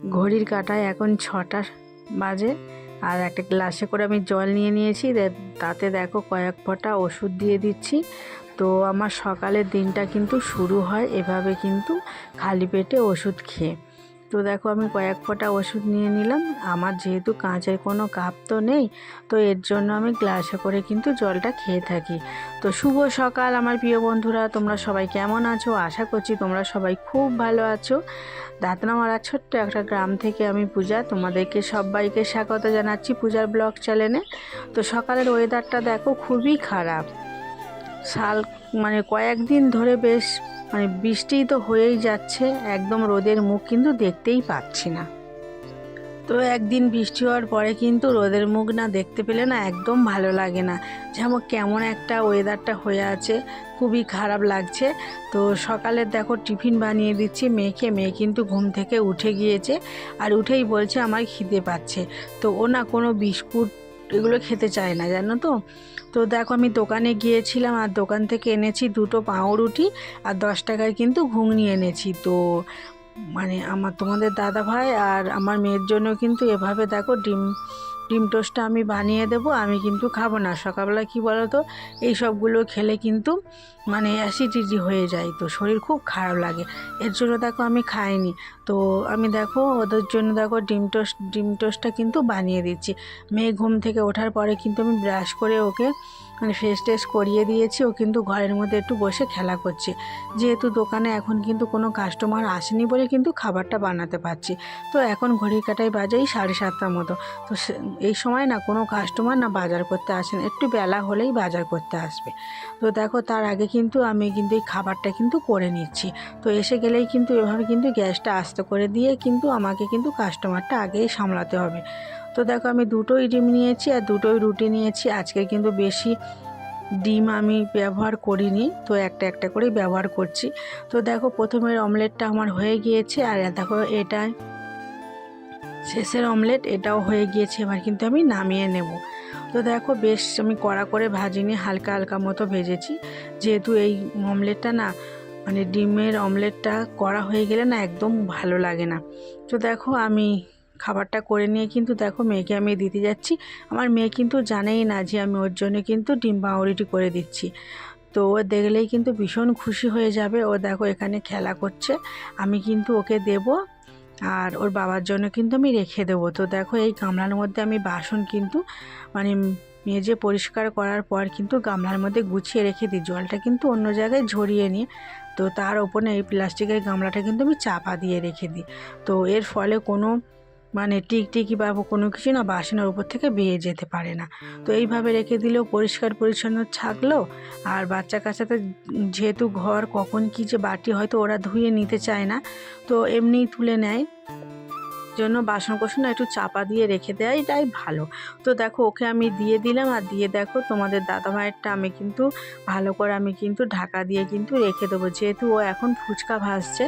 ঘড়ির কাঁটায় এখন ছটা বাজে আর একটা গ্লাসে করে আমি জল নিয়ে নিয়েছি। তাতে দেখো কয়েক ফোঁটা ওষুধ দিয়ে দিচ্ছি। তো আমার সকালের দিনটা কিন্তু শুরু হয় এভাবে কিন্তু খালি পেটে ওষুধ খেয়ে। তো দেখো আমি কয়েক ফোঁটা ওষুধ নিয়ে নিলাম। আমার যেহেতু কাঁচের কোনো কাপ তো নেই, তো এর জন্য আমি গ্লাসে করে কিন্তু জলটা খেয়ে থাকি। তো শুভ সকাল আমার প্রিয় বন্ধুরা, তোমরা সবাই কেমন আছো? আশা করছি তোমরা সবাই খুব ভালো আছো। দাঁতনামারা ছোট্ট একটা গ্রাম থেকে আমি পূজা, তোমাদেরকে সবাইকে স্বাগত জানাচ্ছি পূজার ব্লগ চ্যানেলে। তো সকালের ওয়েদারটা দেখো খুবই খারাপ। শাল মানে কয়েকদিন ধরে বেশ মানে বৃষ্টি তো হয়েই যাচ্ছে, একদম রোদের মুখ কিন্তু দেখতেই পাচ্ছি না। তো একদিন বৃষ্টি হওয়ার পরে কিন্তু রোদের মুখ না দেখতে পেলে না একদম ভালো লাগে না। যেমন কেমন একটা ওয়েদারটা হয়ে আছে, খুবই খারাপ লাগছে। তো সকালে দেখো টিফিন বানিয়ে দিচ্ছি মেয়েকে, মেয়ে কিন্তু ঘুম থেকে উঠে গিয়েছে আর উঠেই বলছে আমার খিদে পাচ্ছে। তো ও না কোনো বিস্কুট এগুলো খেতে চায় না, জানো তো? তো দেখো আমি দোকানে গিয়েছিলাম আর দোকান থেকে এনেছি দুটো পাউরুটি আর দশ টাকায় কিন্তু ঘুগনি এনেছি। তো মানে আমার তোমাদের দাদা ভাই আর আমার মেয়ের জন্য কিন্তু এভাবে দেখো ডিম ডিম টোস্টটা আমি বানিয়ে দেবো, আমি কিন্তু খাব না। সকালবেলা কি বলো তো এই সবগুলো খেলে কিন্তু মানে অ্যাসিডিটি হয়ে যায় তো, শরীর খুব খারাপ লাগে। এর জন্য দেখো আমি খাইনি। তো আমি দেখো, ওদের জন্য দেখো ডিম টোস্ট, ডিম টোস্টটা কিন্তু বানিয়ে দিচ্ছি। মেয়ে ঘুম থেকে ওঠার পরে কিন্তু আমি ব্রাশ করে ওকে মানে ফ্রেশ ট্রেশ করিয়ে দিয়েছি, ও কিন্তু ঘরের মধ্যে একটু বসে খেলা করছে। যেহেতু দোকানে এখন কিন্তু কোনো কাস্টমার আসেনি বলে কিন্তু খাবারটা বানাতে পারছি। তো এখন ঘড়ির কাটায় বাজেই সাড়ে সাতটার মতো। তো এই সময় না কোনো কাস্টমার না বাজার করতে আসেন, একটু বেলা হলেই বাজার করতে আসবে। তো দেখো তার আগে কিন্তু আমি কিন্তু এই খাবারটা কিন্তু করে নিচ্ছি। তো এসে গেলেই কিন্তু এভাবে কিন্তু গ্যাসটা আস্তে করে দিয়ে কিন্তু আমাকে কিন্তু কাস্টমারটা আগেই সামলাতে হবে। তো দেখো আমি দুটোই ডিম নিয়েছি আর দুটোই রুটি নিয়েছি। আজকে কিন্তু বেশি ডিম আমি ব্যবহার করিনি, তো একটা একটা করেই ব্যবহার করছি। তো দেখো প্রথমের অমলেটটা আমার হয়ে গিয়েছে আর দেখো এটা শেষের অমলেট, এটাও হয়ে গিয়েছে, এবার কিন্তু আমি নামিয়ে নেব। তো দেখো বেশ আমি কড়া করে ভাজিনি, হালকা হালকা মতো ভেজেছি। যেহেতু এই অমলেটটা না মানে ডিমের অমলেটটা করা হয়ে গেলে না একদম ভালো লাগে না। তো দেখো আমি খাবারটা করে নিয়ে কিন্তু দেখো মেয়েকে আমি দিতে যাচ্ছি। আমার মেয়ে কিন্তু জানেই না যে আমি ওর জন্য কিন্তু ডিম পাউরুটি করে দিচ্ছি। তো ও দেখলেই কিন্তু ভীষণ খুশি হয়ে যাবে। ও দেখো এখানে খেলা করছে। আমি কিন্তু ওকে দেব আর ওর বাবার জন্য কিন্তু আমি রেখে দেবো। তো দেখো এই গামলার মধ্যে আমি বাসন কিন্তু মানে মেজে পরিষ্কার করার পর কিন্তু গামলার মধ্যে গুছিয়ে রেখে দিই। জলটা কিন্তু অন্য জায়গায় ঝরিয়ে নিয়ে তো তার ওপরে এই প্লাস্টিকের গামলাটা কিন্তু আমি চাপা দিয়ে রেখে দিই। তো এর ফলে কোনো মানে টিকটিকি বা কোনো কিছু না বাসনের উপর থেকে বেয়ে যেতে পারে না। তো এইভাবে রেখে দিলেও পরিষ্কার পরিচ্ছন্ন থাকল। আর বাচ্চা কাচ্চাতে যেহেতু ঘর, কখন কি যে বাটি হয়তো ওরা ধুয়ে নিতে চায় না, তো এমনিই তুলে নেয়। জন্য বাসন কোসন একটু চাপা দিয়ে রেখে দেয় এটাই ভালো। তো দেখো, ওকে আমি দিয়ে দিলাম আর দিয়ে দেখো, তোমাদের দাদা ভাইয়েরটা আমি কিন্তু ভালো করে আমি কিন্তু ঢাকা দিয়ে কিন্তু রেখে দেবো। যেহেতু ও এখন ফুচকা ভাসছে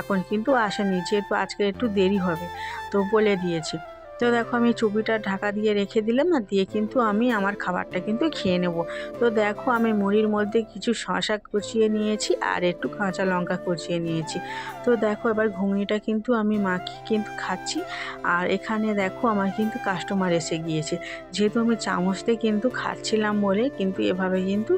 এখন কিন্তু আসেনি, যেহেতু আজকে একটু দেরি হবে, তো বলে দিয়েছি। তো দেখো আমি চুপিটা ঢাকা দিয়ে রেখে দিলাম আর দিয়ে কিন্তু আমি আমার খাবারটা কিন্তু খেয়ে নেব। তো দেখো আমি মুড়ির মধ্যে কিছু শশা কুচিয়ে নিয়েছি আর একটু কাঁচা লঙ্কা কুচিয়ে নিয়েছি। তো দেখো এবার ঘুগনিটা কিন্তু আমি মাখিয়ে কিন্তু খাচ্ছি আর এখানে দেখো আমার কিন্তু কাস্টমার এসে গিয়েছে। যেহেতু আমি চামচ দিয়ে কিন্তু খাচ্ছিলাম বলে কিন্তু এভাবে কিন্তু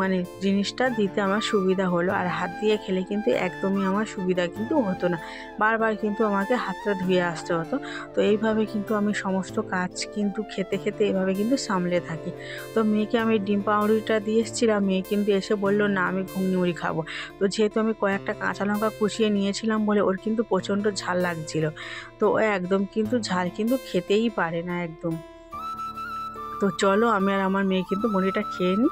মানে জিনিসটা দিতে আমার সুবিধা হলো আর হাত দিয়ে খেলে কিন্তু একদমই আমার সুবিধা কিন্তু হতো না। বারবার কিন্তু আমাকে হাতটা ধুয়ে আসতে হতো। তো এইভাবে কিন্তু আমি সমস্ত কাজ কিন্তু খেতে খেতে এভাবে কিন্তু সামলে থাকি। তো মেয়েকে আমি ডিম পাউরুটিটা দিয়ে এসেছিলাম, মেয়ে কিন্তু এসে বলল, না, আমি ঘুগনি মুড়ি খাব। তো যেহেতু আমি কয়েকটা কাঁচা লঙ্কা কুচিয়ে নিয়েছিলাম বলে ওর কিন্তু প্রচণ্ড ঝাল লাগছিল। তো ও একদম কিন্তু ঝাল কিন্তু খেতেই পারে না একদম। তো চলো, আমি আর আমার মেয়ে কিন্তু মুড়িটা খেয়ে নিই।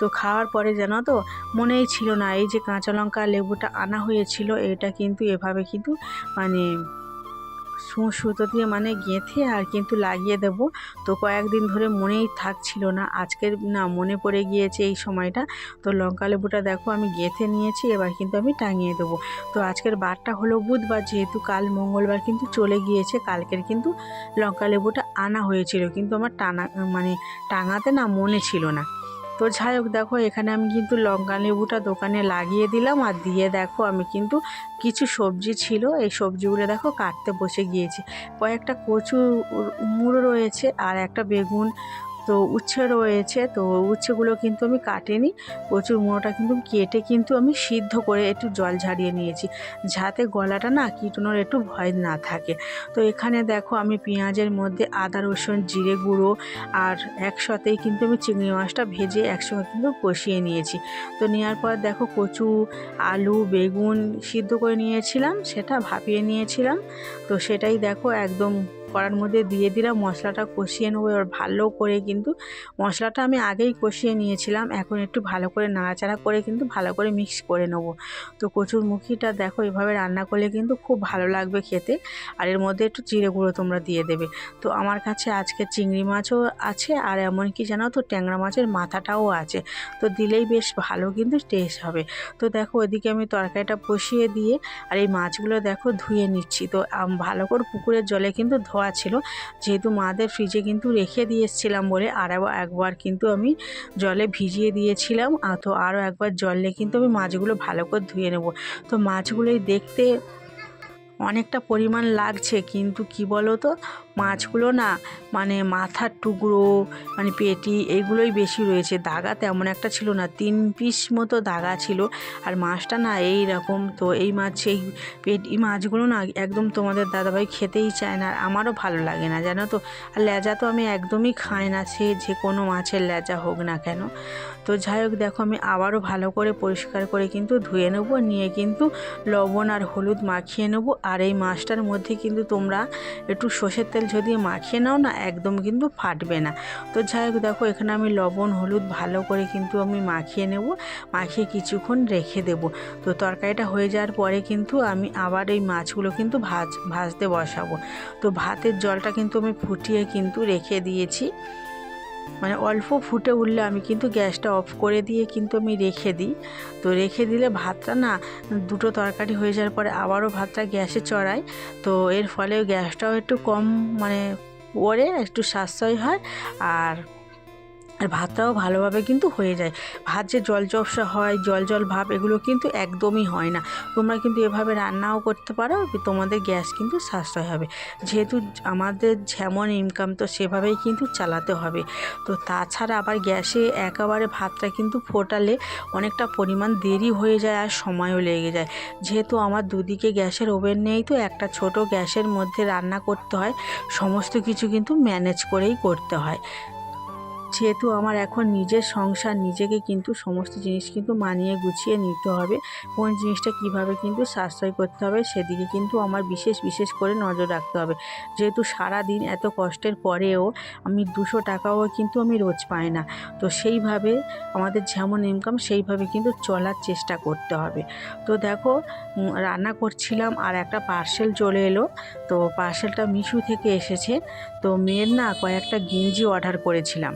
তো খাওয়ার পরে জানো তো, মনেই ছিল না, এই যে কাঁচা লঙ্কা লেবুটা আনা হয়েছিল, এটা কিন্তু এভাবে কিন্তু মানে সুতো দিয়ে মানে গেঁথে আর কিন্তু লাগিয়ে দেবো। তো কয়েকদিন ধরে মনেই থাকছিল না। আজকের না মনে পড়ে গিয়েছে এই সময়টা। তো লঙ্কা লেবুটা দেখো আমি গেঁথে নিয়েছি, এবার কিন্তু আমি টাঙিয়ে দেবো। তো আজকের বারটা হলো বুধবার, যেহেতু কাল মঙ্গলবার কিন্তু চলে গিয়েছে। কালকের কিন্তু লঙ্কা লেবুটা আনা হয়েছিল। কিন্তু আমার টানা মানে টাঙাতে না মনে ছিল না। তো যাই হোক, দেখো, এখানে আমি কিন্তু লঙ্কা লেবুটা দোকানে লাগিয়ে দিলাম আর দিয়ে দেখো, আমি কিন্তু কিছু সবজি ছিল, এই সবজিগুলো দেখো কাটতে বসে গিয়েছি। কয়েকটা কচু মুড়ো রয়েছে আর একটা বেগুন তো উচ্ছে রয়েছে, তো উচ্ছেগুলো কিন্তু আমি কাটিনি। কচুর মুড়োটা কিন্তু কেটে কিন্তু আমি সিদ্ধ করে একটু জল ঝারিয়ে নিয়েছি। যাতে গলাটা না কীটনোর একটু ভয় না থাকে। তো এখানে দেখো আমি পেঁয়াজের মধ্যে আদা, রসুন, জিরে গুঁড়ো আর একসাথেই কিন্তু আমি চিংড়ি মাছটা ভেজে একসঙ্গে কিন্তু কষিয়ে নিয়েছি। তো নেওয়ার পর দেখো কচু, আলু, বেগুন সিদ্ধ করে নিয়েছিলাম, সেটা ভাপিয়ে নিয়েছিলাম। তো সেটাই দেখো একদম কড়ার মধ্যে দিয়ে দিলাম, মশলাটা কষিয়ে নেব। এবার ভালো করে কিন্তু মশলাটা আমি আগেই কষিয়ে নিয়েছিলাম, এখন একটু ভালো করে নাড়াচাড়া করে কিন্তু ভালো করে মিক্স করে নেব। তো কচুর মুখিটা দেখো, এভাবে রান্না করলে কিন্তু খুব ভালো লাগবে খেতে। আর এর মধ্যে একটু জিরে গুঁড়ো তোমরা দিয়ে দেবে। তো আমার কাছে আজকে চিংড়ি মাছও আছে, আর এমনকি জানো তো, ট্যাংরা মাছের মাথাটাও আছে। তো দিলেই বেশ ভালো কিন্তু টেস্ট হবে। তো দেখো, ওইদিকে আমি তরকারিটা বসিয়ে দিয়ে, আর এই মাছগুলো দেখো ধুয়ে নিচ্ছি। তো ভালো করে পুকুরের জলে কিন্তু ধোয়া ছিল। যেহেতু মাদের ফ্রিজে কিন্তু রেখে দিয়ে এসেছিলাম বলে আর একবার- কিন্তু আমি জলে ভিজিয়ে দিয়েছিলাম। তো আরও একবার জলে কিন্তু আমি মাছগুলো ভালো করে ধুয়ে নেব। তো মাছগুলোই দেখতে অনেকটা পরিমাণ লাগছে, কিন্তু কি বলো তো মাছগুলো না মানে মাথার টুকরো মানে পেটি এইগুলোই বেশি রয়েছে। দাগা তেমন একটা ছিল না, তিন পিস মতো দাগা ছিল। আর মাছটা না এই রকম, তো এই মাছ, এই পেটি মাছগুলো না একদম তোমাদের দাদাভাই খেতেই চায় না, আর আমারও ভালো লাগে না, জানো তো? আর লেজা তো আমি একদমই খাই না, সে যে কোনো মাছের লেজা হোক না কেন। তো যাই হোক, দেখো আমি আবারও ভালো করে পরিষ্কার করে কিন্তু ধুয়ে নেব, নিয়ে কিন্তু লবণ আর হলুদ মাখিয়ে নেব আর এই মাছটার মধ্যে কিন্তু তোমরা একটু সর্ষের তেল যদি মাখিয়ে নাও না, একদম কিন্তু ফাটবে না। তো যাই হোক, দেখো, এখানে আমি লবণ, হলুদ ভালো করে কিন্তু আমি মাখিয়ে নেব। মাখিয়ে কিছুক্ষণ রেখে দেব। তো তরকারিটা হয়ে যাওয়ার পরে কিন্তু আমি আবার এই মাছগুলো কিন্তু ভাজ, ভাজতে বসাবো। তো ভাতের জলটা কিন্তু আমি ফুটিয়ে কিন্তু রেখে দিয়েছি। মানে অল্প ফুটে উঠলে আমি কিন্তু গ্যাসটা অফ করে দিয়ে কিন্তু আমি রেখে দিই। তো রেখে দিলে ভাতটা না দুটো তরকারি হয়ে যাওয়ার পরে আবারও ভাতটা গ্যাসে চড়াই। তো এর ফলে গ্যাসটাও একটু কম মানে পরে একটু সাশ্রয় হয়। আর আর ভাতটাও ভালোভাবে কিন্তু হয়ে যায়। ভাত যে জল চপসা হয়, জল জল ভাব, এগুলো কিন্তু একদমই হয় না। তোমরা কিন্তু এভাবে রান্নাও করতে পারো, তোমাদের গ্যাস কিন্তু সাশ্রয় হবে। যেহেতু আমাদের যেমন ইনকাম তো সেভাবেই কিন্তু চালাতে হবে। তো তাছাড়া আবার গ্যাসে একেবারে ভাতটা কিন্তু ফোটালে অনেকটা পরিমাণ দেরি হয়ে যায় আর সময়ও লেগে যায়। যেহেতু আমার দুদিকে গ্যাসের ওভেন নেই, তো একটা ছোট গ্যাসের মধ্যে রান্না করতে হয়। সমস্ত কিছু কিন্তু ম্যানেজ করেই করতে হয়। যেহেতু আমার এখন নিজের সংসার, নিজেকে কিন্তু সমস্ত জিনিস কিন্তু মানিয়ে গুছিয়ে নিতে হবে। কোন জিনিসটা কীভাবে কিন্তু সাশ্রয় করতে হবে সেদিকে কিন্তু আমার বিশেষ বিশেষ করে নজর রাখতে হবে। যেহেতু সারা দিন এত কষ্টের পরেও আমি দুশো টাকাও কিন্তু আমি রোজ পাই না, তো সেইভাবে আমাদের যেমন ইনকাম সেইভাবে কিন্তু চলার চেষ্টা করতে হবে। তো দেখো রান্না করছিলাম আর একটা পার্সেল চলে এলো, তো পার্সেলটা মিশু থেকে এসেছে। তো মেয়ের না কয়েকটা গেঞ্জি অর্ডার করেছিলাম।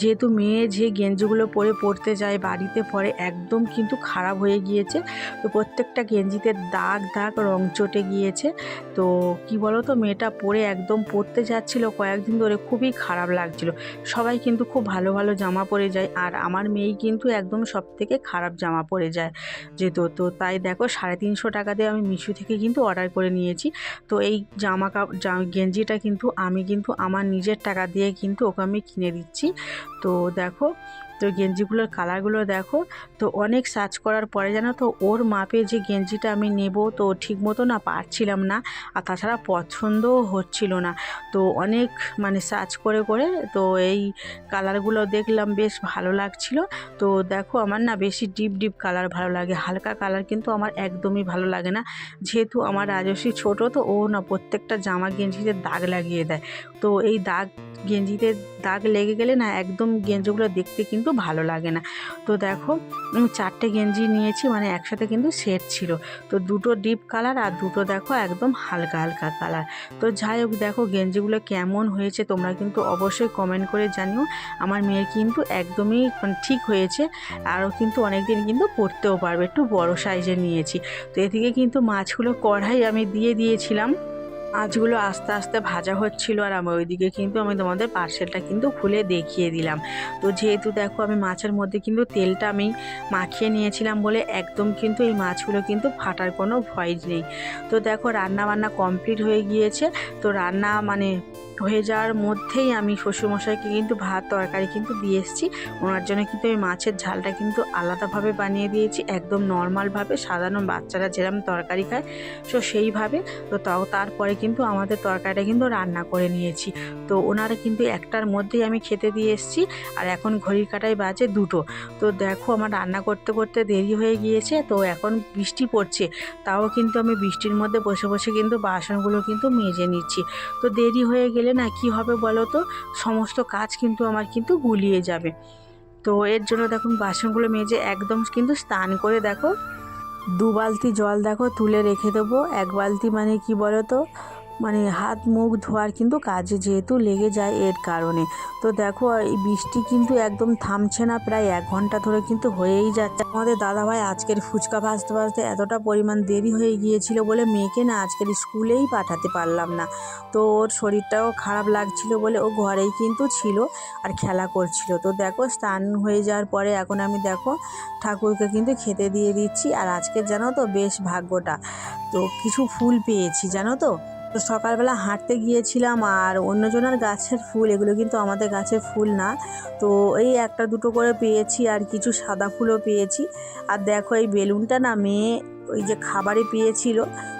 যেহেতু মেয়ে যে গেঞ্জিগুলো পরে পড়তে যায় বাড়িতে পরে একদম কিন্তু খারাপ হয়ে গিয়েছে। তো প্রত্যেকটা গেঞ্জিতে দাগ দাগ রং চটে গিয়েছে। তো কি বলো তো মেয়েটা পরে একদম পরতে যাচ্ছিল কয়েকদিন ধরে, খুবই খারাপ লাগছিল। সবাই কিন্তু খুব ভালো ভালো জামা পরে যায় আর আমার মেয়েই কিন্তু একদম সব থেকে খারাপ জামা পরে যায় যেত তো তাই দেখো, সাড়ে তিনশো টাকা দিয়ে আমি মিশো থেকে কিন্তু অর্ডার করে নিয়েছি। তো এই জামা কাপড় গেঞ্জিটা কিন্তু আমি কিন্তু আমার নিজের টাকা দিয়ে কিন্তু ওকে আমি কিনে দিচ্ছি। তো দেখো তো গেঞ্জিগুলোর কালারগুলো দেখো, তো অনেক সার্চ করার পরে জানো তো, ওর মাপে যে গেঞ্জিটা আমি নেব তো ঠিক মতো না পারছিলাম না। আর তাছাড়া পছন্দও হচ্ছিল না। তো অনেক মানে সার্চ করে করে তো এই কালারগুলো দেখলাম, বেশ ভালো লাগছিল। তো দেখো আমার না বেশি ডিপ ডিপ কালার ভালো লাগে, হালকা কালার কিন্তু আমার একদমই ভালো লাগে না। যেহেতু আমার রাজস্বী ছোট তো ও না প্রত্যেকটা জামা গেঞ্জিতে দাগ লাগিয়ে দেয়। তো এই দাগ গেঞ্জিতে দাগ লেগে গেলে না একদম গেঞ্জিগুলো দেখতে কিন্তু ভালো লাগে না। তো দেখো চারটে গেঞ্জি নিয়েছি মানে একসাথে কিন্তু সেট ছিল। তো দুটো ডিপ কালার আর দুটো দেখো একদম হালকা হালকা কালার। তো যাই হোক, দেখো গেঞ্জিগুলো কেমন হয়েছে তোমরা কিন্তু অবশ্যই কমেন্ট করে জানিও। আমার মেয়ের কিন্তু একদমই ঠিক হয়েছে। আরও কিন্তু অনেক দিন কিন্তু পরতেও পারবে। একটু বড় সাইজের নিয়েছি। তো এদিকে কিন্তু মাছগুলো কড়াই আমি দিয়ে দিয়েছিলাম। মাছগুলো আস্তে আস্তে ভাজা হচ্ছিল আর আমি ওইদিকে কিন্তু আমি তোমাদের পার্সেলটা কিন্তু খুলে দেখিয়ে দিলাম। তো যেহেতু দেখো আমি মাছের মধ্যে কিন্তু তেলটা আমি মাখিয়ে নিয়েছিলাম বলে একদম কিন্তু এই মাছগুলো কিন্তু ফাটার কোনো ভয় নেই। তো দেখো রান্না বান্না কমপ্লিট হয়ে গিয়েছে। তো রান্না মানে হয়ে যাওয়ার মধ্যেই আমি শ্বশুরমশাইকে কিন্তু ভাত, তরকারি কিন্তু দিয়ে এসেছি। ওনার জন্য কিন্তু আমি মাছের ঝালটা কিন্তু আলাদাভাবে বানিয়ে দিয়েছি, একদম নর্মালভাবে সাধারণ বাচ্চারা যেরকম তরকারি খায় তো সেইভাবে। তো তারপরে কিন্তু আমাদের তরকারিটা কিন্তু রান্না করে নিয়েছি। তো ওনারা কিন্তু একটার মধ্যেই আমি খেতে দিয়ে এসেছি, আর এখন ঘড়ির কাটায় বাজে দুটো। তো দেখো আমার রান্না করতে করতে দেরি হয়ে গিয়েছে, তো এখন বৃষ্টি পড়ছে। তাও কিন্তু আমি বৃষ্টির মধ্যে বসে বসে কিন্তু বাসনগুলো কিন্তু মেজে নিচ্ছি। তো দেরি হয়ে গেলে না কি হবে বলো তো সমস্ত কাজ কিন্তু আমার কিন্তু গুলিয়ে যাবে। তো এর জন্য দেখুন বাসনগুলো মেজে একদম কিন্তু স্নান করে দেখো। দু বালতি জল দেখো তুলে রেখে দেবো। এক বালতি মানে কি বলো তো মানে হাত মুখ ধোয়ার কিন্তু কাজে যেহেতু লেগে যায় এর কারণে। তো দেখো, এই বৃষ্টি কিন্তু একদম থামছে না, প্রায় এক ঘণ্টা ধরে কিন্তু হয়েই যাচ্ছে। আমাদের দাদাভাই আজকের ফুচকা ভাজতে ভাজতে এতটা পরিমাণ দেরি হয়ে গিয়েছিল বলে মেয়েকে না আজকের স্কুলেই পাঠাতে পারলাম না। তো ওর শরীরটাও খারাপ লাগছিল বলে ও ঘরেই কিন্তু ছিল আর খেলা করছিল। তো দেখো, স্নান হয়ে যাওয়ার পরে এখন আমি দেখো, ঠাকুরকে কিন্তু খেতে দিয়ে দিচ্ছি। আর আজকে জানো তো বেশ ভাগ্যটা। তো কিছু ফুল পেয়েছি, জানো তো? তো সকালবেলা হাঁটতে গিয়েছিলাম আর অন্যজনের গাছের ফুল, এগুলো কিন্তু আমাদের গাছের ফুল না। তো এই একটা দুটো করে পেয়েছি আর কিছু সাদা ফুলও পেয়েছি। আর দেখো এই বেলুনটা না মেয়ে ওই যে খাবারে পেয়েছিল।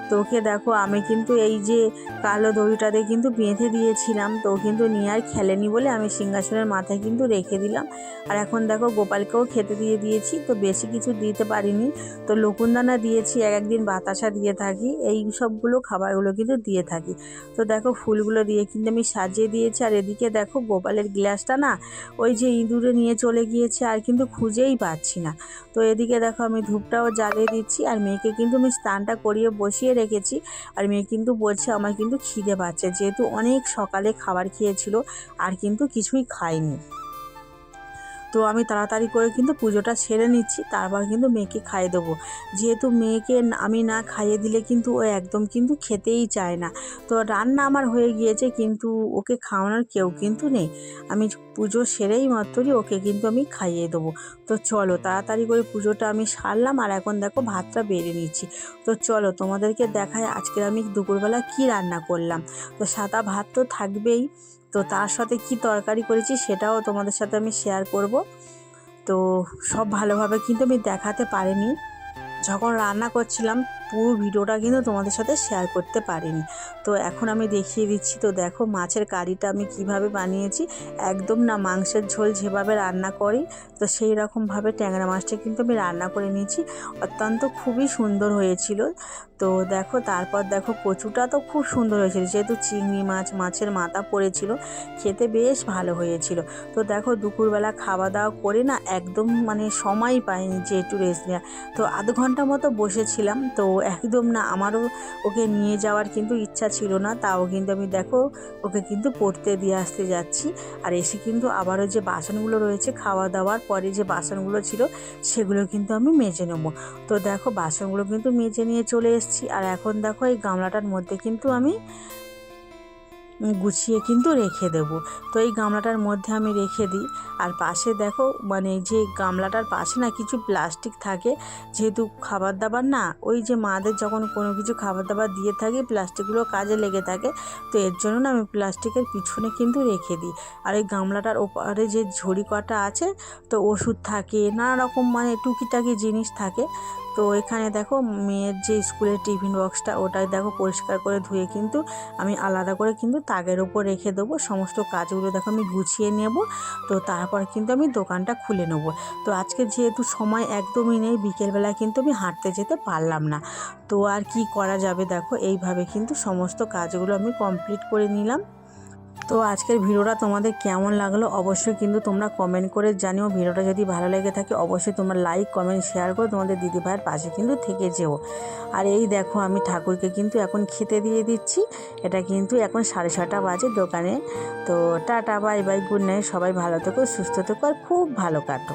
তো ওকে দেখো, আমি কিন্তু এই যে কালো দড়িটাতে কিন্তু বেঁধে দিয়েছিলাম, তো কিন্তু নিয়ে আর খেলেনি বলে আমি সিংহাসনের মাথায় কিন্তু রেখে দিলাম। আর এখন দেখো, গোপালকেও খেতে দিয়ে দিয়েছি, তো বেশি কিছু দিতে পারিনি। তো লকুনদানা দিয়েছি, এক একদিন বাতাসা দিয়ে থাকি, এই সবগুলো খাবারগুলো কিন্তু দিয়ে থাকি। তো দেখো, ফুলগুলো দিয়ে কিন্তু আমি সাজিয়ে দিয়েছি, আর এদিকে দেখো, গোপালের গ্লাসটা না ওই যে ইঁদুরে নিয়ে চলে গিয়েছে, আর কিন্তু খুঁজেই পাচ্ছি না। তো এদিকে দেখো, আমি ধূপটাও জ্বালিয়ে দিচ্ছি, আর মেয়েকে কিন্তু আমি স্নানটা করিয়ে বসিয়ে রেখেছি আর মেয়ে কিন্তু বলছে, আমার কিন্তু খিদে পাচ্ছে। যেহেতু অনেক সকালে খাবার খেয়েছিল, আর কিন্তু কিছুই খায়নি। তো আমি তাড়াতাড়ি করে কিন্তু পুজোটা সেরে নিচ্ছি, তারপর কিন্তু মেয়েকে খাইয়ে দেবো। যেহেতু মেয়েকে আমি না খাইয়ে দিলে কিন্তু ও একদম কিন্তু খেতেই চায় না। তো রান্না আমার হয়ে গিয়েছে কিন্তু ওকে খাওয়ানোর কেউ কিন্তু নেই। আমি পুজো সেরেই মাত্রই ওকে কিন্তু আমি খাইয়ে দেবো। তো চলো তাড়াতাড়ি করে পুজোটা আমি সারলাম আর এখন দেখো ভাতটা বেড়ে নিচ্ছি। তো চলো তোমাদেরকে দেখায় আজকে আমি দুপুরবেলা কি রান্না করলাম। তো সাদা ভাত তো থাকবেই। তো তার সাথে কি তরকারি করেছি সেটাও তোমাদের সাথে আমি শেয়ার করব। তো সব ভালোভাবে কিন্তু আমি দেখাতে পারিনি। যখন রান্না করছিলাম পুরো ভিডিওটা কিন্তু তোমাদের সাথে শেয়ার করতে পারিনি। তো এখন আমি দেখিয়ে দিচ্ছি, তো দেখো মাছের কারিটা আমি কীভাবে বানিয়েছি। একদম না মাংসের ঝোল যেভাবে রান্না করি, তো সেই রকমভাবে ট্যাংরা মাছটা কিন্তু আমি রান্না করে নিয়েছি। অত্যন্ত খুবই সুন্দর হয়েছিল। তো দেখো তারপর দেখো কচুটা তো খুব সুন্দর হয়েছিল, যেহেতু চিংড়ি মাছ মাছের মাথা পড়েছিল, খেতে বেশ ভালো হয়েছিল। তো দেখো দুপুরবেলা খাওয়া দাওয়া করে না একদম মানে সময় পাইনি যে একটু রেস্ট নেওয়া তো আধ ঘণ্টা মতো বসেছিলাম, তো একদম না। আমারও ওকে নিয়ে যাওয়ার কিন্তু ইচ্ছা ছিল না, তাও কিন্তু আমি দেখো ওকে কিন্তু পড়তে দিয়ে আসতে যাচ্ছি। আর এসে কিন্তু আবারও যে বাসনগুলো রয়েছে খাওয়া দাওয়ার পরে যে বাসনগুলো ছিল সেগুলো কিন্তু আমি মেজে নেব। তো দেখো বাসনগুলো কিন্তু মেজে নিয়ে চলে এসেছি। আর এখন দেখো এই গামলাটার মধ্যে কিন্তু আমি গুছিয়ে কিন্তু রেখে দেব। তো এই গামলাটার মধ্যে আমি রেখে দিই। আর পাশে দেখো মানে যে গামলাটার পাশে না কিছু প্লাস্টিক থাকে, যেহেতু খাবার দাবার না, ওই যে মাদের যখন কোনো কিছু খাবার দাবার দিয়ে থাকি, প্লাস্টিকগুলো কাজে লেগে থাকে, তো এর জন্য না আমি প্লাস্টিকের পিছনে কিন্তু রেখে দিই। আর এই গামলাটার ওপারে যে ঝুড়ি কটা আছে, তো ওষুধ থাকে, নানা রকম মানে টুকিটাকি জিনিস থাকে তো এখানে দেখো মেয়ের যে স্কুলের টিফিন বক্সটা, ওটাই দেখো পরিষ্কার করে ধুয়ে কিন্তু আমি আলাদা করে কিন্তু তাগের ওপর রেখে দেবো। সমস্ত কাজগুলো দেখো আমি গুছিয়ে নেব, তো তারপর কিন্তু আমি দোকানটা খুলে নেব। তো আজকে যেহেতু সময় একদমই নেই, বিকেলবেলা কিন্তু আমি হাঁটতে যেতে পারলাম না। তো আর কি করা যাবে দেখো, এইভাবে কিন্তু সমস্ত কাজগুলো আমি কমপ্লিট করে নিলাম। তো আজকের ভিডিওটা তোমাদের কেমন লাগল অবশ্যই কিন্তু তোমরা কমেন্ট করে জানিও। ভিডিওটা যদি ভালো লেগে থাকে অবশ্যই তোমরা লাইক কমেন্ট শেয়ার করে তোমাদের দিদি ভাইয়ের পাশে কিন্তু থেকে যেও। আর এই দেখো আমি ঠাকুরকে কিন্তু এখন খেতে দিয়ে দিচ্ছি। এটা কিন্তু এখন সাড়ে ছটা বাজে দোকানে। তো tata bye bye good night সবাই ভালো থেকো, সুস্থ থেকো আর খুব ভালো কাটো।